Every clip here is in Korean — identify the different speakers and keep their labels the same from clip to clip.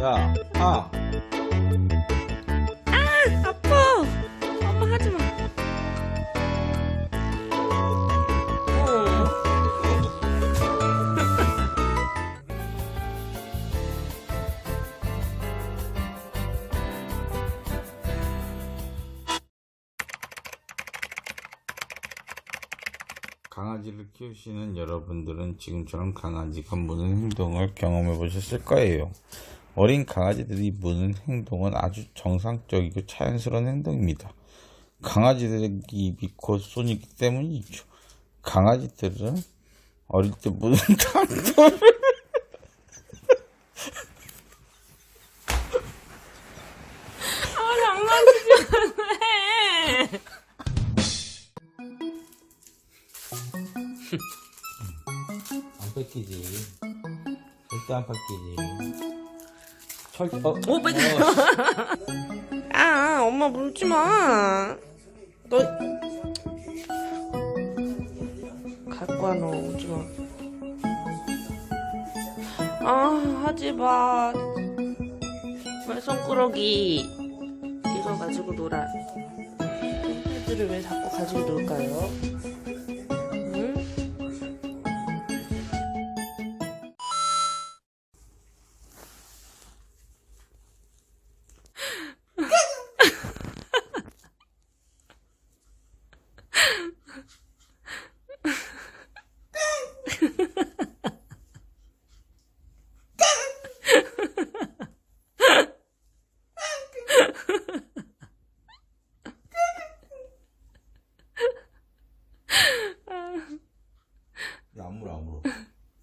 Speaker 1: 야, 아. 강아지를 키우시는 여러분들은 지금처럼 강아지가 무는 행동을 경험해 보셨을 거예요. 어린 강아지들이 무는 행동은 아주 정상적이고 자연스러운 행동입니다. 강아지들의 입이 곧 손이기 때문이죠. 강아지들은 어릴 때 무는 당도를 안 뺏기지. 절대 안 뺏기지. 절대 어,
Speaker 2: 어, 뺏겨. 아, 엄마 물지 마. 너. 갈 거야, 너. 오지 마. 아, 하지 마. 왜 손꾸러기. 이거 가지고 놀아. 애들을 왜 자꾸 가지고 놀까요?
Speaker 1: 안 물어, 안 물어.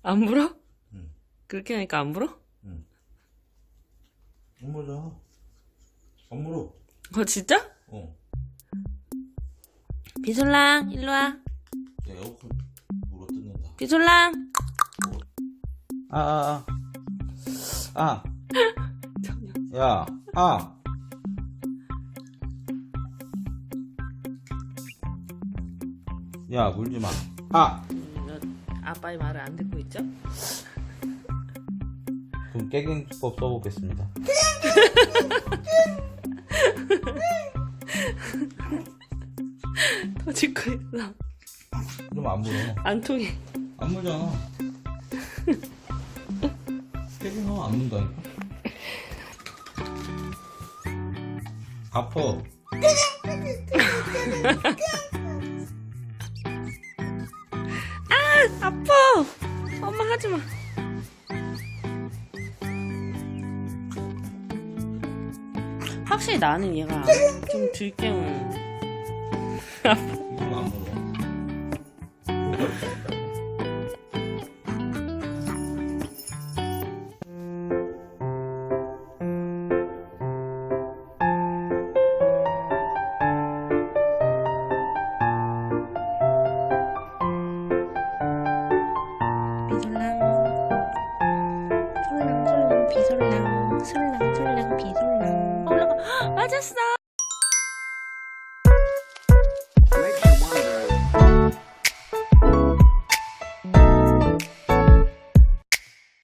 Speaker 2: 안 불어?
Speaker 1: 응.
Speaker 2: 그렇게 하니까 안 불어?
Speaker 1: 안 물어. 안 물어.
Speaker 2: 어, 진짜?
Speaker 1: 어.
Speaker 2: 비솔랑, 일로 와.
Speaker 1: 야, 에어컨 물어.
Speaker 2: 비솔랑.
Speaker 1: 아, 아, 아. 아. 야, 아. 야, 물지 마. 아.
Speaker 2: 음, 아빠의 말을 안 듣고 있죠?
Speaker 1: 그럼 깨갱법 써보겠습니다.
Speaker 2: 더 짓고 있어.
Speaker 1: 그럼 안 물어.
Speaker 2: 안 통해.
Speaker 1: 안 물잖아. 깨갱하면 안 문다니까. 아파.
Speaker 2: 아파! 엄마 하지 마. 확실히 나는 얘가 좀 들깨운.
Speaker 1: 이건 안 물어.
Speaker 2: 맞았어!